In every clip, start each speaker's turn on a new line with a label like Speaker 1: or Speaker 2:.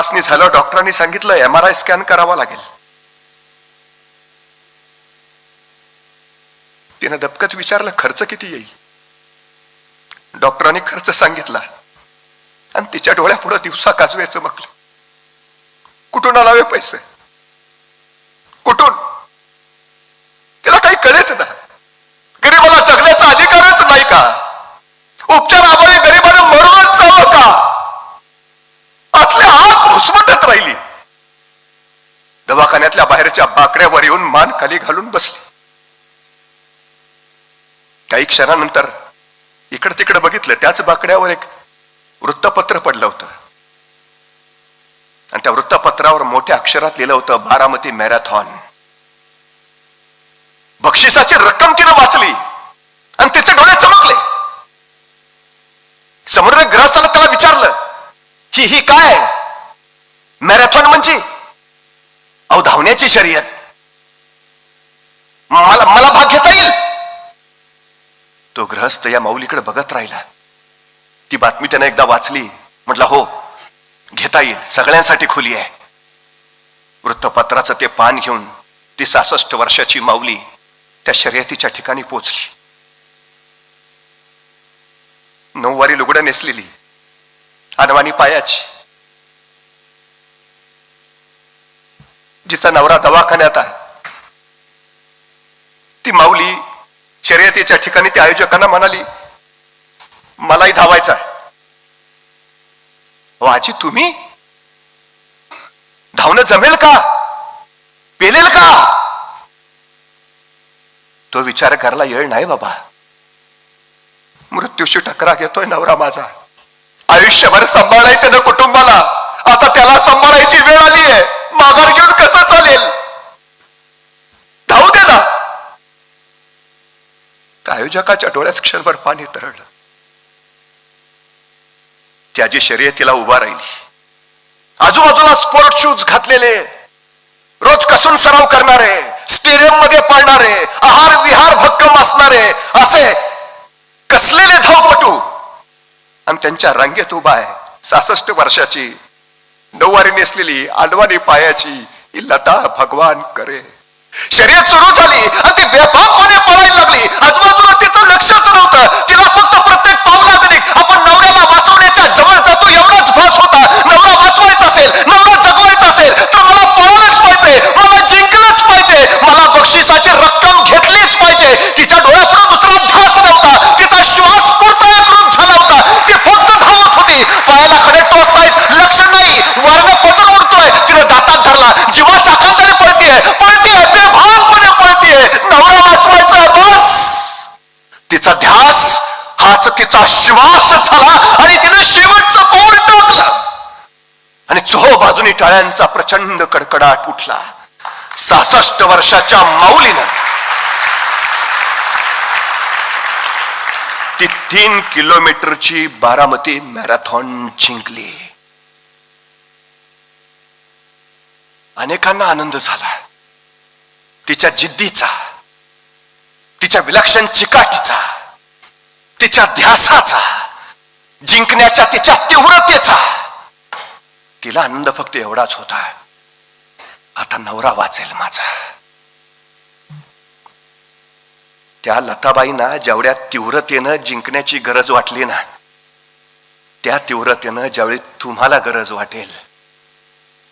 Speaker 1: तपासणी झालं डॉक्टरांनी सांगितलं एम आर आय स्कॅन करावा लागेल. तिनं दबकत विचारलं खर्च किती येईल? डॉक्टरांनी खर्च सांगितला. आणि तिच्या डोळ्यापुढं दिवसा काजवायचं चमकलं कुठून आणावे पैसे? कुठून? तिला काही कळेच ना. गरीबाला जगण्याचा अधिकारच नाही का? उपचार दवाखान्यातल्या बाहेरच्या बाकड्यावर येऊन मान खाली घालून बसली. काही क्षणानंतर इकडं तिकडं बघितलं त्याच बाकड्यावर एक वृत्तपत्र पडलं होतं. आणि त्या वृत्तपत्रावर मोठ्या अक्षरात लिहिलं होतं बारामती मॅरेथॉन. बक्षिसाची रक्कम तिनं वाचली आणि तिचे डोळे चमकले. समोर ग्रहस्थाला त्याला विचारलं ही ही काय? मॅरेथॉन म्हणजे? अहो शर्यत. मला मला भाग घेता येईल. तो ग्रहस्थ या माऊलीकडे बघत राहिला. ती बातमी त्याने एकदा वाचली. म्हटला हो घेता येईल. सगळ्यांसाठी खुली आहे. वृत्तपत्राचं ते पान घेऊन ती सासष्ट वर्षाची माऊली त्या शर्यतीच्या ठिकाणी पोचली. नऊवारी लुगडं नेसलेली. अनवानी पायाची. जिचा नवरा दवाखान्यात आहे. ती माऊली शर्यतीच्या ठिकाणी त्या आयोजकांना म्हणाली मलाही धावायचं आहे. आजी तुम्ही? धावणं जमेल का? पेलेल का? तो विचार करायला येळ नाही बाबा. मृत्यूशी टकरा घेतोय नवरा माझा. आयुष्यभर सांभाळायचं ना कुटुंबाला. आता त्याला सांभाळायची वेळ आली आहे. माघार घेऊन कसं चालेल? धावू दे ना? आयोजकाच्या डोळ्यात क्षणभर पाणी तरळलं. त्याची शर्यतीला उभा राहिली. आजूबाजूला स्पोर्ट शूज घातलेले. रोज कसून सराव करणारे स्टेडियममध्ये पळणारे आहार विहार भक्कम असणारे असे कसलेले धावपटू? आणि त्यांच्या रांगेत उभा आहे. सासष्ट वर्षाची नऊवारी नेसलेली आडवाणी पायाची ही लता भगवान करे. शर्यत सुरू झाली आणि ती बेफामपणे पळायला लागली आजूबाजूला तिचं लक्षच नव्हतं तिला फक्त प्रत्येक पावलागणिक आपण नवऱ्याला वाचवण्याच्या जवळ जातो एवढाच भास होता नवरा वाचवायचा असेल नवरा जगवायचा असेल तर मला पळलंच पाहिजे मला जिंकलंच पाहिजे मला बक्षिसाची रक्कम घेतलीच पाहिजे तिच्या डोळ्यापुढे दुसरा ध्यास नव्हता तिचा श्वास पुरता एकरूप झाला होता ती फक्त धावत होती पायाला खडे टोचतायत लक्ष नाही वरनं पदर उडतोय तिने दातात धरला जीवाच्या आकांताने पळतीये पळतीये बेभानपणे पळतीये नवरा वाचवायचा बस तिचा ध्यास हाच तिचा श्वास झाला आणि तिने शेवटचं पाऊल टाकलं. आणि चोहो बाजूनी टाळ्यांचा प्रचंड कडकडाट उठला. सहासष्ट वर्षाच्या माऊलीनं. ती तीन किलोमीटरची बारामती मॅरेथॉन जिंकली. अनेकांना आनंद झाला. तिच्या जिद्दीचा तिच्या विलक्षण चिकाटीचा तिच्या ध्यासाचा जिंकण्याच्या तिच्या तीव्रतेचा. तिला आनंद फक्त एवढाच होता. आता नवरा वाचेल माझा. त्या लताबाईंना जेवढ्या तीव्रतेनं जिंकण्याची गरज वाटली ना त्या तीव्रतेनं ज्यावेळी तुम्हाला गरज वाटेल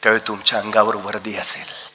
Speaker 1: त्यावेळी तुमच्या अंगावर वर्दी असेल.